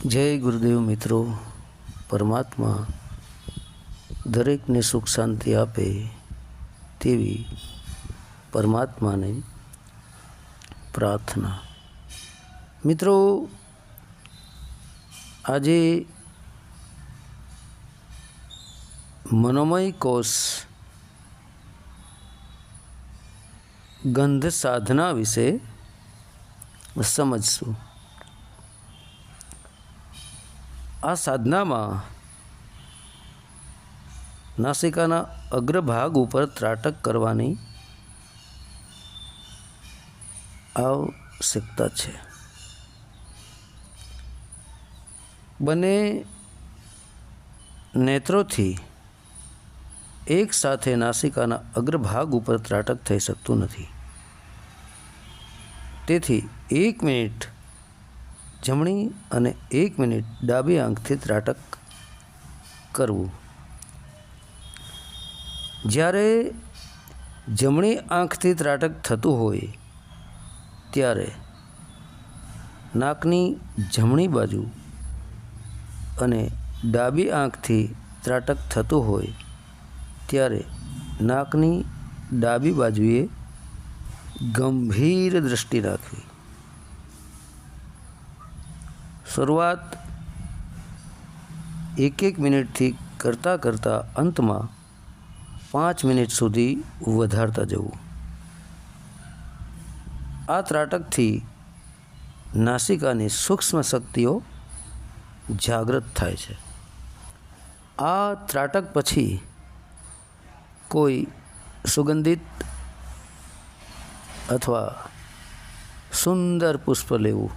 જય ગુરુદેવ મિત્રો, પરમાત્મા દરેકને સુખ શાંતિ આપે તેવી પરમાત્માને પ્રાર્થના. મિત્રો, આજે મનોમય કોષ ગંધ સાધના વિશે સમજશું. આ સાધનામાં નાસિકાના અગ્રભાગ ઉપર ત્રાટક કરવાની આવશ્યકતા છે. બંને નેત્રોથી એક સાથે નાસિકાના અગ્રભાગ ઉપર ત્રાટક થઈ શકતું નથી. તેથી એક મિનિટ જમણી અને એક મિનિટ ડાબી આંખથી ત્રાટક કરવું. જ્યારે જમણી આંખથી ત્રાટક થતું હોય, ત્યારે નાકની જમણી બાજુ અને ડાબી આંખથી ત્રાટક થતું હોય, ત્યારે નાકની ડાબી બાજુએ ગંભીર દૃષ્ટિ રાખવી. શરૂઆત એક એક મિનિટથી કરતાં કરતાં અંતમાં પાંચ મિનિટ સુધી વધારતા જવું. આ ત્રાટકથી નાસિકાની સૂક્ષ્મ શક્તિઓ જાગૃત થાય છે. આ ત્રાટક પછી કોઈ સુગંધિત અથવા સુંદર પુષ્પ લેવું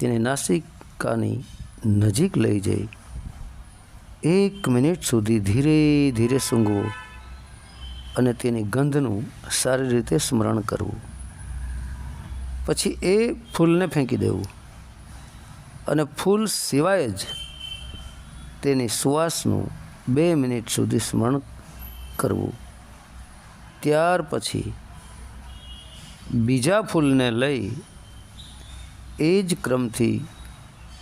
તેને નાસિકાની નજીક લઈ જઈ. એક મિનિટ સુધી ધીરે ધીરે સૂંઘવું અને તેની ગંધનું સારી રીતે સ્મરણ કરવું. પછી એ ફૂલને ફેંકી દેવું. અને ફૂલ સિવાય જ તેની સુવાસનું બે મિનિટ સુધી સ્મરણ કરવું. ત્યાર પછી બીજા ફૂલને લઈ એ જ ક્રમથી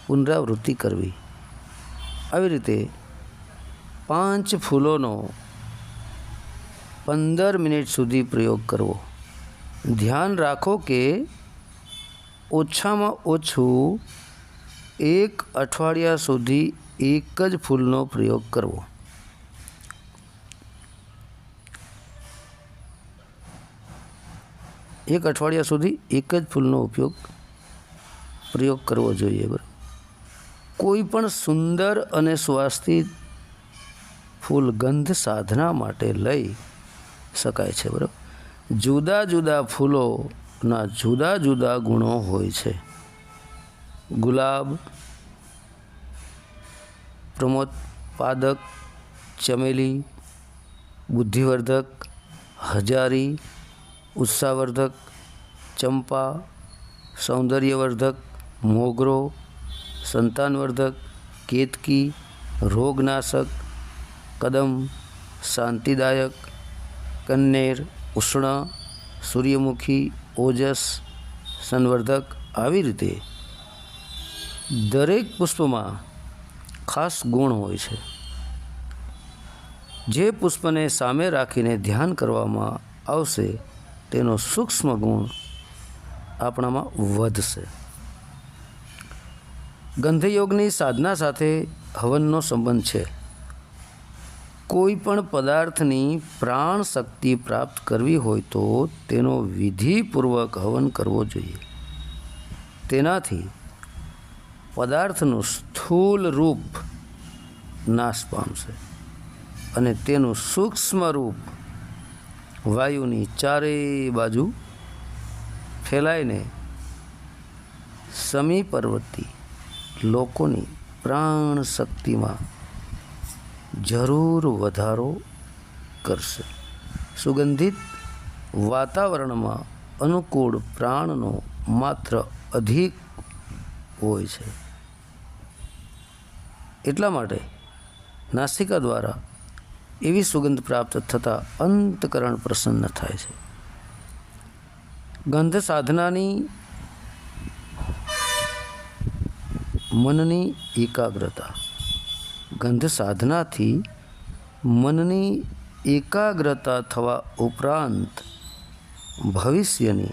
પુનરાવૃત્તિ કરવી. આવી રીતે પાંચ ફૂલોનો પંદર મિનિટ સુધી પ્રયોગ કરવો. ધ્યાન રાખો કે ઓછામાં ઓછું એક અઠવાડિયા સુધી એક જ ફૂલનો પ્રયોગ કરવો. એક અઠવાડિયા સુધી એક જ ફૂલનો ઉપયોગ પ્રયોગ કરવો જોઈએ, બરાબર? કોઈ પણ સુંદર અને સ્વાસ્થ્ય ફૂલ ગંધ સાધના માટે લઈ શકાય છે, બરાબર? જુદા જુદા ફૂલોના જુદા જુદા ગુણો હોય છે. ગુલાબ, પ્રમોદપાદક, ચમેલી, બુદ્ધિવર્ધક, હજારી, ઉત્સાહવર્ધક, ચંપા, સૌંદર્યવર્ધક મોગરો, સંતાનવર્ધક, કેતકી, રોગનાશક, કદમ, શાંતિદાયક, કન્નેર, ઉષ્ણ, સૂર્યમુખી, ઓજસ, સંવર્ધક આવી રીતે દરેક પુષ્પમાં ખાસ ગુણ હોય છે. જે પુષ્પને સામે રાખીને ધ્યાન કરવામાં આવશે, તેનો સૂક્ષ્મ ગુણ આપણામાં વધશે. ગંધયોગની સાધના સાથે હવનનો સંબંધ છે. કોઈ પણ પદાર્થની પ્રાણ શક્તિ પ્રાપ્ત કરવી હોય તો તેનો વિધિપૂર્વક હવન કરવો જોઈએ. તેનાથી પદાર્થનું સ્થૂલ રૂપ નાશ પામશે અને તેનું સૂક્ષ્મ રૂપ વાયુની ચારે બાજુ ફેલાઈને સમીપર્વતી લોકોની પ્રાણ શક્તિમાં જરૂર વધારો કરશે. સુગંધિત વાતાવરણમાં અનુકૂળ પ્રાણનો માત્ર અધિક હોય છે. એટલા માટે નાસિકા દ્વારા એવી સુગંધ પ્રાપ્ત થતાં અંતકરણ પ્રસન્ન થાય છે. ગંધ સાધનાની મનની એકાગ્રતા. ગંધ સાધનાથી મનની એકાગ્રતા થવા ઉપરાંત ભવિષ્યની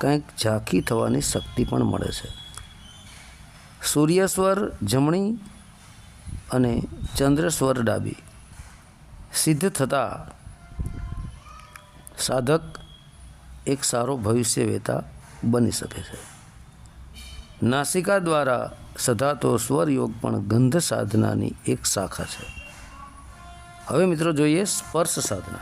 કંઈક ઝાંખી થવાની શક્તિ પણ મળે છે. સૂર્યસ્વર જમણી અને ચંદ્રસ્વર ડાબી સિદ્ધ થતાં સાધક એક સારો ભવિષ્ય વેતા બની શકે છે. નાસિકા દ્વારા સધાતો સ્વરયોગ પણ ગંધ સાધનાની એક શાખા છે. હવે મિત્રો જોઈએ સ્પર્શ સાધના.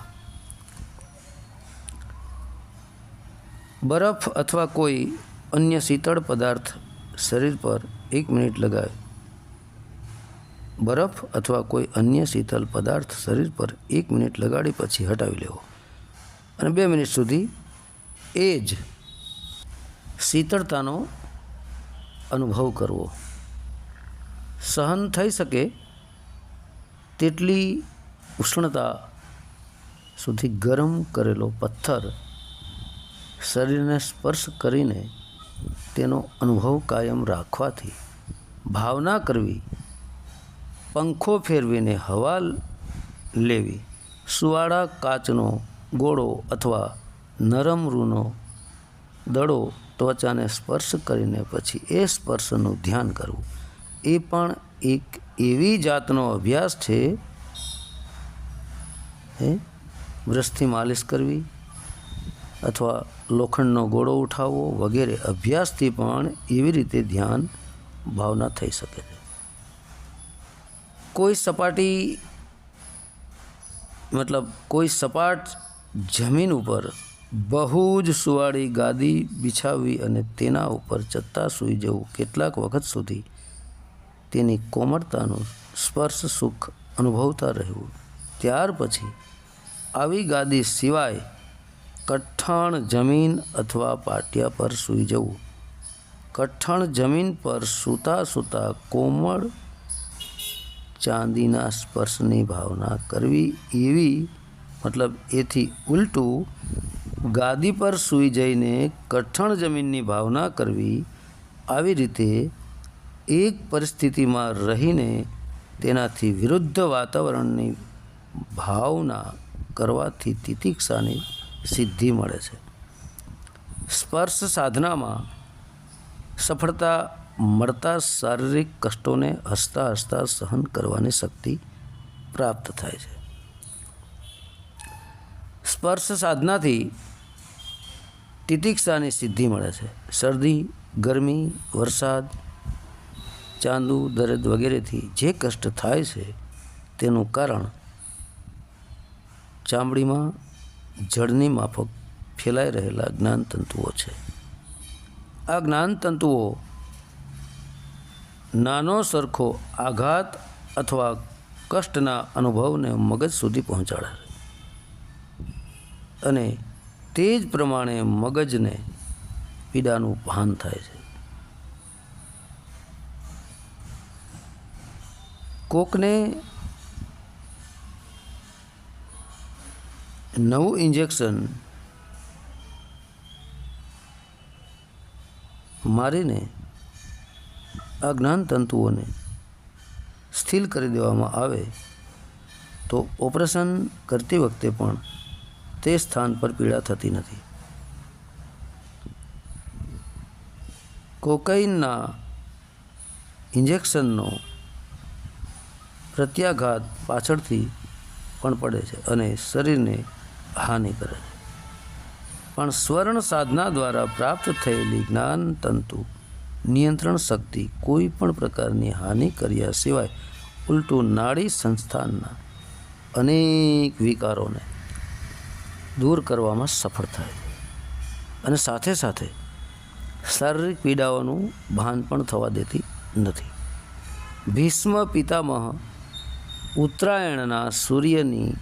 બરફ અથવા કોઈ અન્ય શીતળ પદાર્થ શરીર પર એક મિનિટ લગાવે. બરફ અથવા કોઈ અન્ય શીતળ પદાર્થ શરીર પર એક મિનિટ લગાડી પછી હટાવી લેવો. અને બે મિનિટ સુધી એ જ શીતળતાનો અનુભવ કરવો. સહન થઈ શકે તેટલી ઉષ્ણતા સુધી ગરમ કરેલો પથ્થર શરીરને સ્પર્શ કરીને તેનો અનુભવ કાયમ રાખવાથી ભાવના કરવી, પંખો ફેરવીને હવા લેવી, સુવાળા કાચનો ગોળો અથવા નરમ રૂનો દડો ત્વચાને સ્પર્શ કરીને પછી એ સ્પર્શનું ધ્યાન કરવું. એ પણ એક એવી જાતનો અભ્યાસ છે, હે, બ્રશથી માલિશ કરવી અથવા લોખંડનો ગોળો ઉઠાવવો વગેરે અભ્યાસથી પણ એવી રીતે ધ્યાન ભાવના થઈ શકે છે. કોઈ સપાટી, મતલબ કોઈ સપાટ જમીન ઉપર બહુ જ સુવાળી ગાદી બિછાવવી અને તેના ઉપર ચત્તા સૂઈ જવું કેટલાક વખત સુધી તેની કોમળતાનું સ્પર્શ સુખ અનુભવતા રહેવું. ત્યાર પછી આવી ગાદી સિવાય કઠણ જમીન અથવા પાટિયા પર સૂઈ જવું. કઠણ જમીન પર સૂતા સૂતા કોમળ ચાંદીના સ્પર્શની ભાવના કરવી એવી, મતલબ એથી ઉલટું ગાદી પર સૂઈ જઈને કઠણ જમીનની ભાવના કરવી, આવી રીતે એક પરિસ્થિતિમાં રહીને તેનાથી વિરુદ્ધ વાતાવરણની ભાવના કરવાથી તિતિક્ષાની સિદ્ધિ મળે છે. સ્પર્શ સાધનામાં સફળતા મળતા શારીરિક કષ્ટોને હસતા હસતા સહન કરવાની શક્તિ પ્રાપ્ત થાય છે. સ્પર્શ સાધનાથી તિતિક્ષાની સિદ્ધિ મળે છે. શરદી, ગરમી, વરસાદ, ચાંદુ, દરદ વગેરેથી જે કષ્ટ થાય છે તેનું કારણ ચામડીમાં જળની માફક ફેલાઈ રહેલા જ્ઞાનતંતુઓ છે. આ જ્ઞાનતંતુઓ નાનો, સરખો આઘાત અથવા કષ્ટના અનુભવને મગજ સુધી પહોંચાડે અને તે જ પ્રમાણે મગજને પીડાનું ભાન થાય છે. કોકને નવું ઇન્જેક્શન મારીને આ જ્ઞાનતંતુઓને સ્થિર કરી દેવામાં આવે તો ઓપરેશન કરતી વખતે પણ તે સ્થાન પર પીડા થતી નથી. કોકાઈનના ઇન્જેક્શનનો પ્રત્યાઘાત પાછળથી પણ પડે છે અને શરીરને હાનિ કરે છે. પણ સ્વર્ણ સાધના દ્વારા પ્રાપ્ત થયેલી જ્ઞાન તંતુ નિયંત્રણ શક્તિ કોઈ પણ પ્રકારની હાનિ કર્યા સિવાય ઉલટું નાડી સંસ્થાનના અનેક વિકારોને દૂર કરવામાં સફળ થાય. અને સાથે સાથે શારીરિક પીડાઓનું ભાન પણ થવા દેતી નથી. ભીષ્મ પિતામહ ઉત્તરાયણના સૂર્યની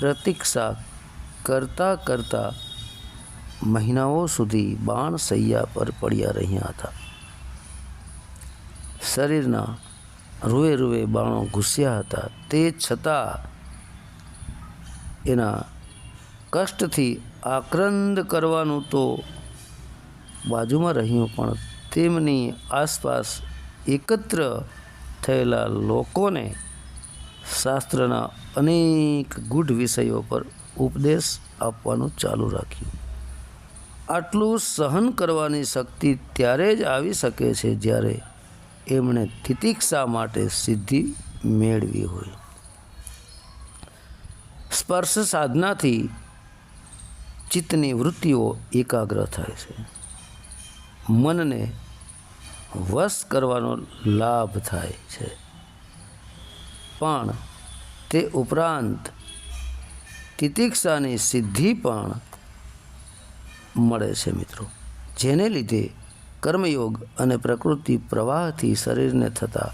પ્રતીક્ષા કરતાં કરતાં મહિનાઓ સુધી બાણ સૈયા પર પડ્યા રહ્યા હતા. શરીરના રૂએ રૂએ બાણો ઘૂસ્યા હતા. તે છતાં એના કષ્ટથી આક્રંદ કરવાનું તો બાજુમાં રહ્યું, પણ તેમની આસપાસ એકત્ર થયેલા લોકોને શાસ્ત્રના અનેક ગૂઢ વિષયો પર ઉપદેશ આપવાનું ચાલુ રાખ્યું. આટલું સહન કરવાની શક્તિ ત્યારે જ આવી શકે છે જ્યારે એમણે તિતિક્ષા માટે સિદ્ધિ મેળવી હોય. સ્પર્શ સાધનાથી ચિત્તની વૃત્તિઓ એકાગ્ર થાય છે. મનને વશ કરવાનો લાભ થાય છે. પણ તે ઉપરાંત તિતિક્ષાની સિદ્ધિ પણ મળે છે મિત્રો. જેને લીધે કર્મયોગ અને પ્રકૃતિ પ્રવાહથી શરીરને થતા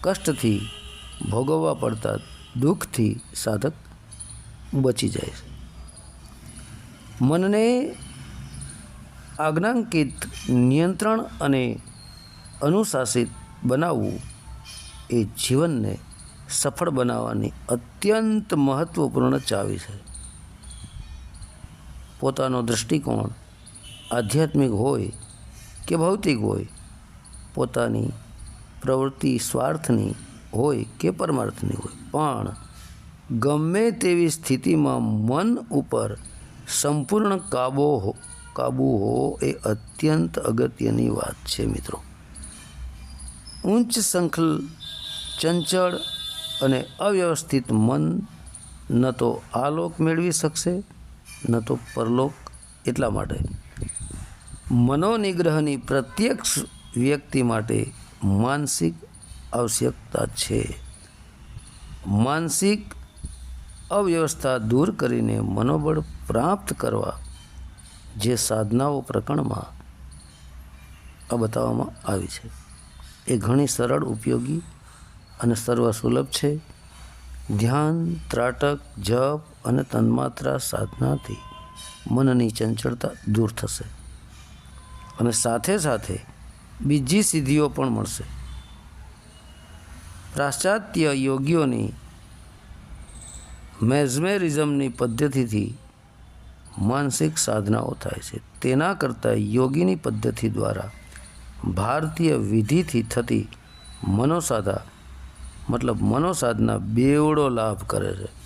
કષ્ટથી ભોગવવા પડતા દુઃખથી સાધક બચી જાય છે. મનને આજ્ઞાંકિત નિયંત્રણ અને અનુશાસિત બનાવવું એ જીવનને સફળ બનાવવાની અત્યંત મહત્ત્વપૂર્ણ ચાવી છે. પોતાનો દૃષ્ટિકોણ આધ્યાત્મિક હોય કે ભૌતિક હોય, પોતાની પ્રવૃત્તિ સ્વાર્થની હોય કે પરમાર્થની હોય, પણ ગમે તેવી સ્થિતિમાં મન ઉપર સંપૂર્ણ કાબો હો, કાબુ હો એ અત્યંત અગત્યની વાત છે મિત્રો. ઉચ્ચ સંખલ ચંચળ અને અવ્યવસ્થિત મન ન તો આલોક મેળવી શકશે, ન તો પરલોક એટલા માટે. મનોનિગ્રહની પ્રત્યક્ષ વ્યક્તિ માટે માનસિક આવશ્યકતા છે. માનસિક અવ્યવસ્થા દૂર કરીને મનોબળ પ્રાપ્ત કરવા જે સાધનાઓ પ્રકરણમાં આ બતાવવામાં આવી છે. એ ઘણી સરળ, ઉપયોગી અને સર્વસુલભ છે. ધ્યાન, ત્રાટક, જપ અને તન્માત્રા સાધનાથી મનની ચંચળતા દૂર થશે અને સાથે સાથે બીજી સિદ્ધિઓ પણ મળશે. પાશ્ચાત્ય યોગીઓની મેઝમેરિઝમની પદ્ધતિથી માનસિક સાધનાઓ થાય છે. તેના કરતાં યોગીની પદ્ધતિ દ્વારા ભારતીય વિધિથી થતી મનોસાધા, મતલબ મનોસાધના બેવડો લાભ કરે છે.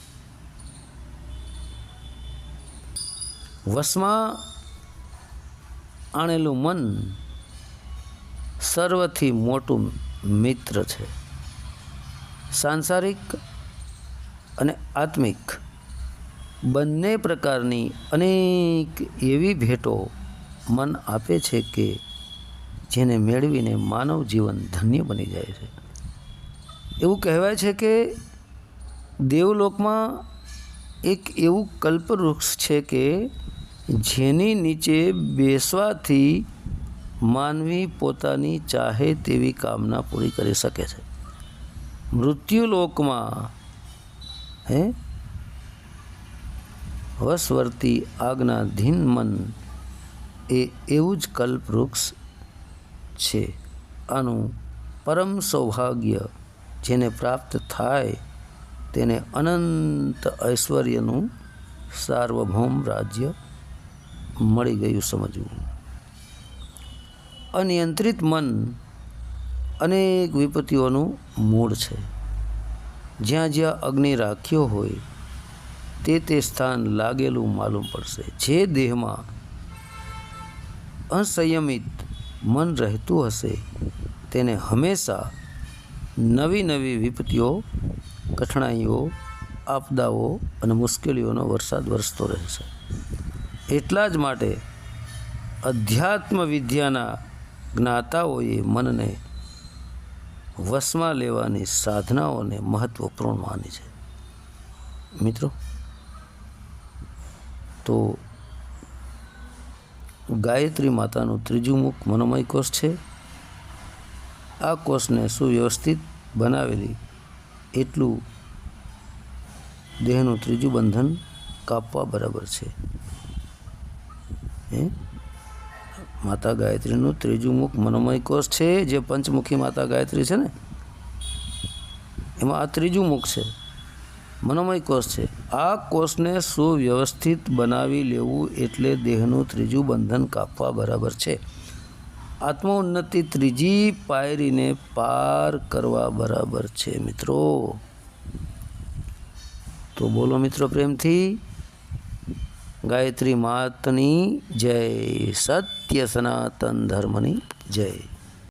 વશમાં આણેલું મન સર્વથી મોટું મિત્ર છે. સાંસારિક અને આત્મિક બંને પ્રકારની અનેક એવી ભેટો મન આપે છે કે જેને મેળવીને માનવ જીવન ધન્ય બની જાય છે. એવું કહેવાય છે કે દેવલોકમાં એક એવું કલ્પવૃક્ષ છે કે જેની નીચે બેસવાથી માનવી પોતાની ચાહે તેવી કામના પૂરી કરી શકે છે. મૃત્યુલોકમાં હે? વશવર્તી આજ્ઞાધીન મન એ એવું જ કલ્પવૃક્ષ છે. આનું પરમ સૌભાગ્ય જેને પ્રાપ્ત થાય તેને અનંત ઐશ્વર્યનું સાર્વભૌમ રાજ્ય મળી ગયું સમજવું. અનિયંત્રિત મન અનેક વિપત્તિઓનું મૂળ છે. જ્યાં જ્યાં અગ્નિ રાખ્યો હોય, તે તે સ્થાન લાગેલું માલુમ પડશે. જે દેહમાં અસંયમિત મન રહેતું હશે, તેને હંમેશા નવી નવી વિપત્તિઓ કઠણાઈઓ આપદાઓ અને મુશ્કેલીઓનો વરસાદ વરસતો રહેશે. એટલા જ માટે અધ્યાત્મ વિદ્યાના જ્ઞાતાઓએ મનને વશમાં લેવાની સાધનાઓને મહત્વપૂર્ણ માની છે. મિત્રો, તો ગાયત્રી માતાનું ત્રીજું મુખ મનોમય કોષ છે. આ કોષને સુવ્યવસ્થિત બનાવેલી એટલું દેહનું ત્રીજું બંધન કાપવા બરાબર છે. હે? માતા ગાયત્રીનું ત્રીજું મુખ મનોમય કોષ છે, જે પંચમુખી માતા ગાયત્રી છે ને? એમાં આ ત્રીજું મુખ છે. મનોમય કોષ છે. આ કોષને સુવ્યવસ્થિત બનાવી લેવું એટલે દેહનું ત્રીજું બંધન કાપવા બરાબર છે. આત્મોન્નતિ ત્રીજી પાયરીને પાર કરવા બરાબર છે, મિત્રો. તો બોલો, મિત્રો પ્રેમથી. ગાયત્રી માતની જય. સત્ય સનાતન ધર્મની જય.